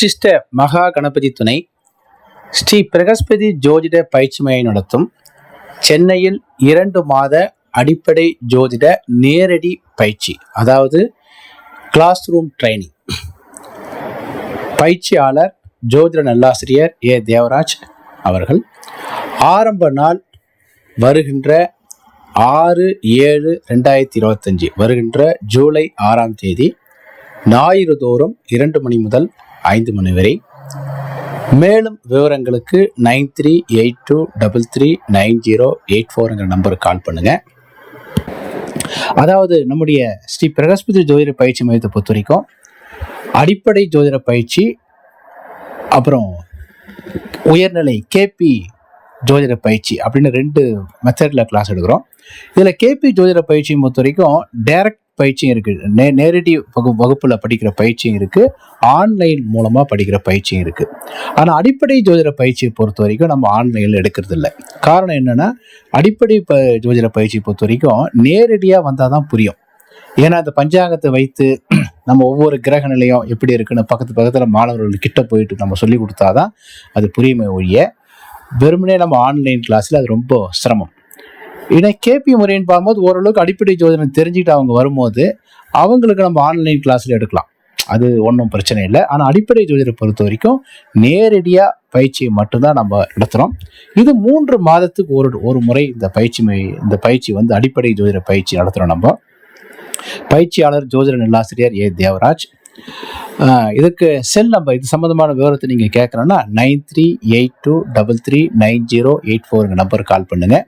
உச்சிஷ்ட மகா கணபதி துணை ஸ்ரீ பிரகஸ்பதி ஜோதிட பயிற்சி மையம் நடத்தும் சென்னையில் இரண்டு மாத அடிப்படை ஜோதிட நேரடி பயிற்சி அதாவது கிளாஸ் ரூம் ட்ரைனிங் பயிற்சியாளர் ஜோதிட நல்லாசிரியர் ஏ. தேவராஜ் அவர்கள் ஆரம்ப நாள் வருகின்ற ஆறு ஏழு ரெண்டாயிரத்தி இருபத்தஞ்சி வருகின்ற ஜூலை ஆறாம் தேதி ஞாயிறு தோறும் இரண்டு மணி முதல் ஐந்து மணி வரை. மேலும் விவரங்களுக்கு nine three eight two double three nine zero eight ஃபோருங்கிற நம்பருக்கு கால் பண்ணுங்கள் அதாவது நம்முடைய ஸ்ரீ பிரகஸ்பதி ஜோதிட பயிற்சி மையத்தை பொறுத்த வரைக்கும் அடிப்படை ஜோதிட பயிற்சி அப்புறம் உயர்நிலை கேபி ஜோதிட பயிற்சி அப்படின்னு ரெண்டு மெத்தடில் கிளாஸ் எடுக்கிறோம். இதில் கேபி ஜோதிட பயிற்சியை பொறுத்த வரைக்கும் டைரக்ட் பயிற்சியும் இருக்குது நே நேரடி வகு வகுப்பில் படிக்கிற பயிற்சியும் இருக்குது ஆன்லைன் மூலமாக படிக்கிற பயிற்சியும் இருக்குது ஆனால் அடிப்படை ஜோதிட பயிற்சியை பொறுத்த வரைக்கும் நம்ம ஆன்லைனில் எடுக்கிறது இல்லை காரணம் என்னென்னா அடிப்படை ப ஜோதிட பயிற்சியை பொறுத்த வரைக்கும் நேரடியாக வந்தால் தான் புரியும். ஏன்னா அந்த பஞ்சாங்கத்தை வைத்து நம்ம ஒவ்வொரு கிரக நிலையம் எப்படி இருக்குன்னு பக்கத்து பக்கத்தில் மாணவர்கள் கிட்ட போயிட்டு நம்ம சொல்லி கொடுத்தாதான் அது புரியுமே ஒழிய வெறுமனே நம்ம ஆன்லைன் கிளாஸில் அது ரொம்ப சிரமம். ஏன்னா கேபி முறைன்னு பார்க்கும்போது ஓரளவுக்கு அடிப்படை ஜோதிடம் தெரிஞ்சுக்கிட்டு அவங்க வரும்போது அவங்களுக்கு நம்ம ஆன்லைன் கிளாஸில் எடுக்கலாம். அது ஒன்றும் பிரச்சனை இல்லை. ஆனால் அடிப்படை ஜோதிடரை பொறுத்த வரைக்கும் நேரடியாக பயிற்சியை மட்டும்தான் நம்ம நடத்துகிறோம் இது மூன்று மாதத்துக்கு ஒரு ஒரு முறை இந்த பயிற்சி இந்த பயிற்சி வந்து அடிப்படை ஜோதிட பயிற்சி நடத்துகிறோம் நம்ம. பயிற்சியாளர் ஜோதிட நல்லாசிரியர் ஏ. தேவராஜ். இதுக்கு செல் நம்பர் இது சம்மந்தமான விவரத்தை நீங்கள் கேட்கணுன்னா nine three eight two double three nine zero eight ஃபோருங்க நம்பருக்கு கால் பண்ணுங்கள்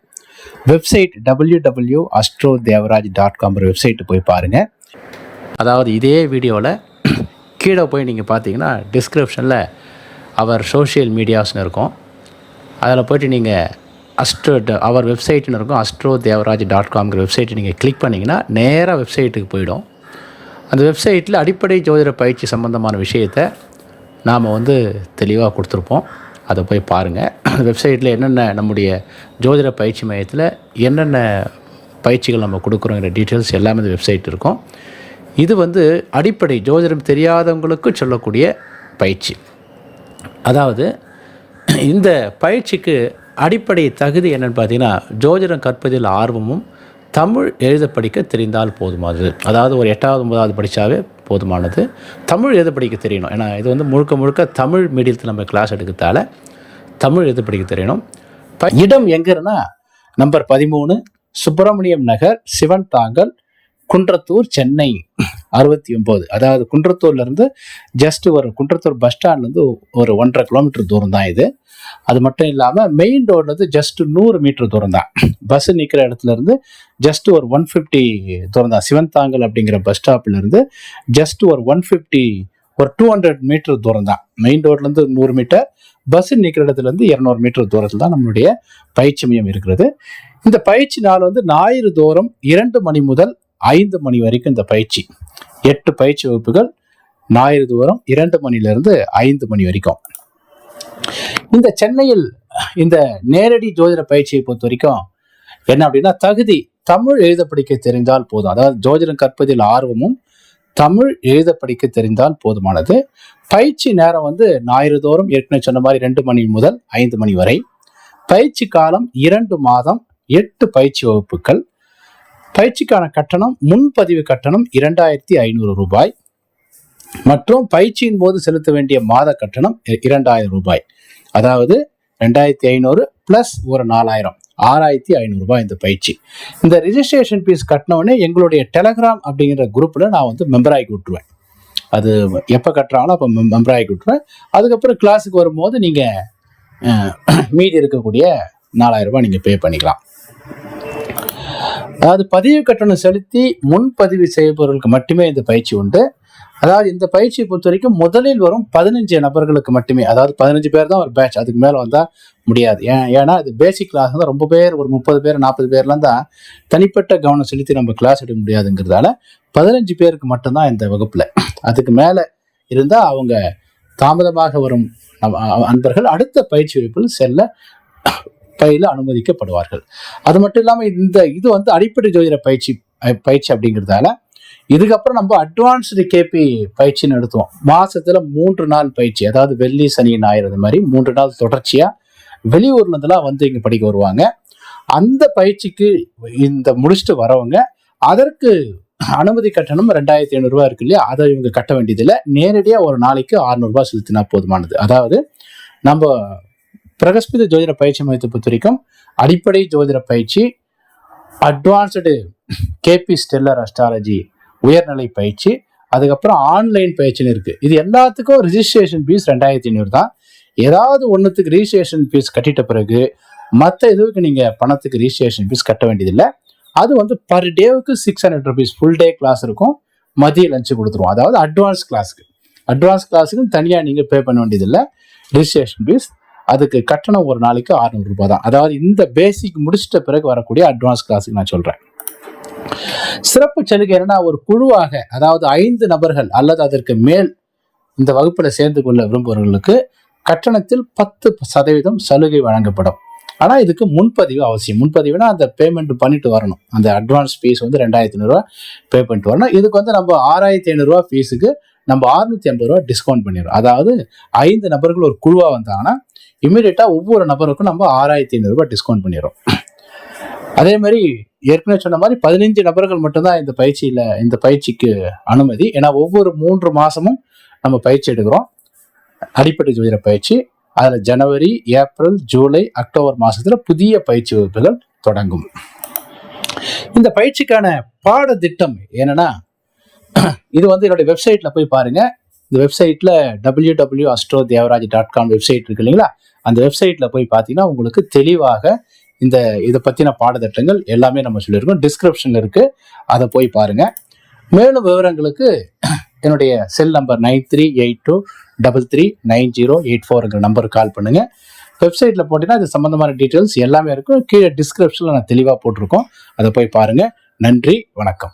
website W W astro Devaraj dot காம்ங்கிற website போய் பாருங்கள் அதாவது இதே வீடியோவில் கீழே போய் நீங்கள் பார்த்தீங்கன்னா டிஸ்கிரிப்ஷனில் அவர் சோஷியல் மீடியாஸ்னு இருக்கும். அதில் போயிட்டு நீங்கள் அஸ்ட்ரோ அவர் வெப்சைட்னு இருக்கும் அஸ்ட்ரோ தேவராஜ் டாட் காம்ங்கிற வெப்சைட்டை நீங்கள் கிளிக் பண்ணிங்கன்னா நேராக வெப்சைட்டுக்கு போயிடும். அந்த வெப்சைட்டில் அடிப்படை ஜோதிட பயிற்சி சம்பந்தமான விஷயத்தை நாம் வந்து தெளிவாக கொடுத்துருப்போம். அதை போய் பாருங்கள் அந்த வெப்சைட்டில் என்னென்ன நம்முடைய ஜோதிட பயிற்சி மையத்தில் என்னென்ன பயிற்சிகள் நம்ம கொடுக்குறோங்கிற டீட்டெயில்ஸ் எல்லாமே இந்த வெப்சைட் இருக்கும். இது வந்து அடிப்படை ஜோதிடம் தெரியாதவங்களுக்கு சொல்லக்கூடிய பயிற்சி. அதாவது இந்த பயிற்சிக்கு அடிப்படை தகுதி என்னென்னு பார்த்தீங்கன்னா ஜோதிடம் கற்பதில் ஆர்வமும் தமிழ் எழுத படிக்க தெரிந்தால் போதுமானது. அதாவது ஒரு எட்டாவது ஒன்பதாவது படித்தாவே போதுமானது. தமிழ் எழுத படிக்க தெரியணும். ஏன்னா இது வந்து முழுக்க முழுக்க தமிழ் மீடியத்தில் நம்ம கிளாஸ் எடுக்கிறதால தமிழ் எழுத படிக்க தெரியணும். இடம் எங்கேருன்னா நம்பர் பதிமூணு சுப்பிரமணியம் நகர் சிவன் தாங்கல் குன்றத்தூர் சென்னை அறுபத்தி ஒம்பது அதாவது குன்றத்தூர்லேருந்து ஜஸ்ட் ஒரு குன்றத்தூர் பஸ் ஸ்டாண்ட்லேருந்து ஒரு ஒன்றரை கிலோமீட்டர் தூரம் தான் இது. அது மட்டும் இல்லாமல் மெயின் ரோட்லேருந்து ஜஸ்ட் நூறு மீட்டர் தூரம் தான். பஸ் நிற்கிற இடத்துல இருந்து ஜஸ்ட் ஒரு ஒன் ஃபிஃப்டி தூரம் தான். சிவன்தாங்கல் அப்படிங்கிற பஸ் ஸ்டாப்லேருந்து ஜஸ்ட் ஒரு ஒன் ஃபிஃப்டி ஒரு டூ ஹண்ட்ரட் மீட்டர் தூரம் தான். மெயின் ரோட்லேருந்து நூறு மீட்டர் பஸ் நிற்கிற இடத்துல இருந்து இரநூறு மீட்டர் தூரத்தில் தான் நம்மளுடைய பயிற்சி மையம் இருக்கிறது. இந்த பயிற்சி நாள் வந்து ஞாயிறு தோறும் இரண்டு மணி முதல் ஐந்து மணி வரைக்கும் இந்த பயிற்சி. எட்டு பயிற்சி வகுப்புகள் ஞாயிறு தோறும் இரண்டு மணிலிருந்து ஐந்து மணி வரைக்கும். இந்த சென்னையில் இந்த நேரடி ஜோதிட பயிற்சியை பொறுத்த வரைக்கும் என்ன அப்படின்னா தகுதி தமிழ் எழுத படிக்க தெரிந்தால் போதும். அதாவது ஜோதிடம் கற்பதில் ஆர்வமும் தமிழ் எழுத படிக்க தெரிந்தால் போதுமானது. பயிற்சி நேரம் வந்து ஞாயிறு தோறும் ஏற்கனவே சொன்ன மாதிரி ரெண்டு மணி முதல் ஐந்து மணி வரை. பயிற்சி காலம் இரண்டு மாதம் எட்டு பயிற்சி வகுப்புகள். பயிற்சிக்கான கட்டணம் முன்பதிவு கட்டணம் இரண்டாயிரத்தி ஐநூறு ரூபாய். மற்றும் பயிற்சியின் போது செலுத்த வேண்டிய மாத கட்டணம் இரண்டாயிரம் ரூபாய். அதாவது ரெண்டாயிரத்தி ஐநூறு ப்ளஸ் ஒரு நாலாயிரம் ஆறாயிரத்தி ஐநூறு ரூபாய் இந்த பயிற்சி. இந்த ரிஜிஸ்ட்ரேஷன் ஃபீஸ் கட்டினவுடனே எங்களுடைய டெலகிராம் அப்படிங்கிற குரூப்பில் நான் வந்து மெம்பர் ஆகி விட்டுருவேன். அது எப்போ கட்டுறாங்களோ அப்போ மெம்பர் ஆகி விட்டுருவேன். அதுக்கப்புறம் கிளாஸுக்கு வரும்போது நீங்கள் மீதி இருக்கக்கூடிய நாலாயிரம் ரூபாய் நீங்கள் பே பண்ணிக்கலாம். அதாவது பதிவு கட்டணம் செலுத்தி முன்பதிவு செய்பவர்களுக்கு மட்டுமே இந்த பயிற்சி உண்டு. அதாவது இந்த பயிற்சியை பொறுத்த வரைக்கும் முதலில் வரும் பதினஞ்சு நபர்களுக்கு மட்டுமே அதாவது பதினஞ்சு பேர் தான் ஒரு பேட்ச் அதுக்கு மேலே வந்தால் முடியாது. ஏன் ஏன்னா இது பேசிக் கிளாஸ் தான் ரொம்ப பேர் ஒரு முப்பது பேர் நாற்பது பேர்லாம் தான் தனிப்பட்ட கவனம் செலுத்தி நம்ம கிளாஸ் எடுக்க முடியாதுங்கிறதால பதினஞ்சு பேருக்கு மட்டும்தான் இந்த வகுப்பில். அதுக்கு மேலே இருந்தால் அவங்க தாமதமாக வரும் நம்ம அன்பர்கள் அடுத்த பயிற்சி வகுப்பில் செல்ல பயில அனுமதிக்கப்படுவார்கள். அது மட்டும் இல்லாமல் இந்த இது வந்து அடிப்படை ஜோதிட பயிற்சி பயிற்சி அப்படிங்கிறதால இதுக்கப்புறம் நம்ம அட்வான்ஸ்டு கேபி பயிற்சி நடத்துவோம் மாசத்துல மூன்று நாள் பயிற்சி. அதாவது வெள்ளி சனி ஞாயிறு அந்த மாதிரி மூன்று நாள் தொடர்ச்சியா வெளியூர்ல இருந்தெல்லாம் வந்து இங்க படிக்க வருவாங்க. அந்த பயிற்சிக்கு இந்த முடிச்சுட்டு வரவங்க அதற்கு அனுமதி கட்டணம் ரெண்டாயிரத்தி ஐநூறுரூவா இருக்கு இல்லையா? அதை இவங்க கட்ட வேண்டியதில்லை. நேரடியாக ஒரு நாளைக்கு 600 செலுத்தினா போதுமானது. அதாவது நம்ம பிரகஸ்பதி ஜோதிட பயிற்சி மையத்தை பொறுத்த வரைக்கும் அடிப்படை ஜோதிட பயிற்சி அட்வான்ஸ்டு கேபி ஸ்டெல்லர் அஸ்ட்ராலஜி உயர்நிலை பயிற்சி அதுக்கப்புறம் ஆன்லைன் பயிற்சின்னு இருக்கு. இது எல்லாத்துக்கும் ரிஜிஸ்ட்ரேஷன் ஃபீஸ் ரெண்டாயிரத்தி ஐநூறு தான். ஏதாவது ஒன்றுத்துக்கு ரிஜிஸ்ட்ரேஷன் ஃபீஸ் கட்டிட்ட பிறகு மற்ற இதுவுக்கு நீங்கள் பணத்துக்கு ரிஜிஸ்ட்ரேஷன் ஃபீஸ் கட்ட வேண்டியதில்லை. அது வந்து பர் டேவுக்கு six hundred rupees full day class இருக்கும். மதிய லஞ்சு கொடுத்துருவோம். அதாவது அட்வான்ஸ் கிளாஸுக்கு அட்வான்ஸ் கிளாஸுக்கு தனியாக நீங்கள் பே பண்ண வேண்டியதில்லை. ரிஜிஸ்ட்ரேஷன் ஃபீஸ் அதுக்கு கட்டணம் ஒரு நாளைக்கு 600 ரூபாய் தான். அதாவது இந்த பேசிக் முடிச்சிட்ட பிறகு வரக்கூடிய அட்வான்ஸ் கிளாஸுக்கு நான் சொல்கிறேன் சிறப்பு சலுகை என்னன்னா ஒரு குழுவாக அதாவது ஐந்து நபர்கள் அல்லது அதற்கு மேல் இந்த வகுப்பில் சேர்ந்து கொள்ள விரும்புபவர்களுக்கு கட்டணத்தில் பத்து சதவீதம் சலுகை வழங்கப்படும். ஆனால் இதுக்கு முன்பதிவு அவசியம். முன்பதிவுனா அந்த பேமெண்ட் பண்ணிட்டு வரணும். அந்த அட்வான்ஸ் ஃபீஸ் வந்து ரெண்டாயிரத்தி ஐநூறுரூவா பே பண்ணிட்டு வரணும். இதுக்கு வந்து நம்ம ஆறாயிரத்தி ஐநூறுரூவா ஃபீஸுக்கு நம்ம அறுநூத்தி ஐம்பது ரூபா டிஸ்கவுண்ட் பண்ணிடுறோம். அதாவது ஐந்து நபர்கள் ஒரு குழுவாக வந்தாங்கன்னா இமீடியட்டா ஒவ்வொரு நபருக்கும் நம்ம ஆறாயிரத்தி ஐநூறுரூபா டிஸ்கவுண்ட் பண்ணிடுறோம். அதே மாதிரி ஏற்கனவே சொன்ன மாதிரி பதினைஞ்சு நபர்கள் மட்டும்தான் இந்த பயிற்சியில் இந்த பயிற்சிக்கு அனுமதி. ஏன்னா ஒவ்வொரு மூன்று மாதமும் நம்ம பயிற்சி எடுக்கிறோம். அடிப்படை ஜோதிட பயிற்சி. அதில் ஜனவரி ஏப்ரல் ஜூலை அக்டோபர் மாதத்தில் புதிய பயிற்சி வகுப்புகள் தொடங்கும். இந்த பயிற்சிக்கான பாடத்திட்டம் என்னன்னா இது வந்து என்னுடைய வெப்சைட்ல போய் பாருங்க. இந்த வெப்சைட்ல W W astro Devaraj dot com website இருக்கு இல்லைங்களா? அந்த வெப்சைட்ல போய் பார்த்தீங்கன்னா உங்களுக்கு தெளிவாக இந்த இதை பற்றின பாடத்திட்டங்கள் எல்லாமே நம்ம சொல்லியிருக்கோம். டிஸ்கிரிப்ஷன்ல இருக்கு. அதை போய் பாருங்க. மேலும் விவரங்களுக்கு என்னுடைய cell number nine three eight two double three nine zero eight ஃபோருங்கிற நம்பருக்கு கால் பண்ணுங்க. வெப்சைட்டில் போட்டீங்கன்னா இது சம்பந்தமான டீட்டெயில்ஸ் எல்லாமே இருக்கும். கீழே டிஸ்கிரிப்ஷனில் நான் தெளிவாக போட்டிருக்கோம். அதை போய் பாருங்க. நன்றி. வணக்கம்.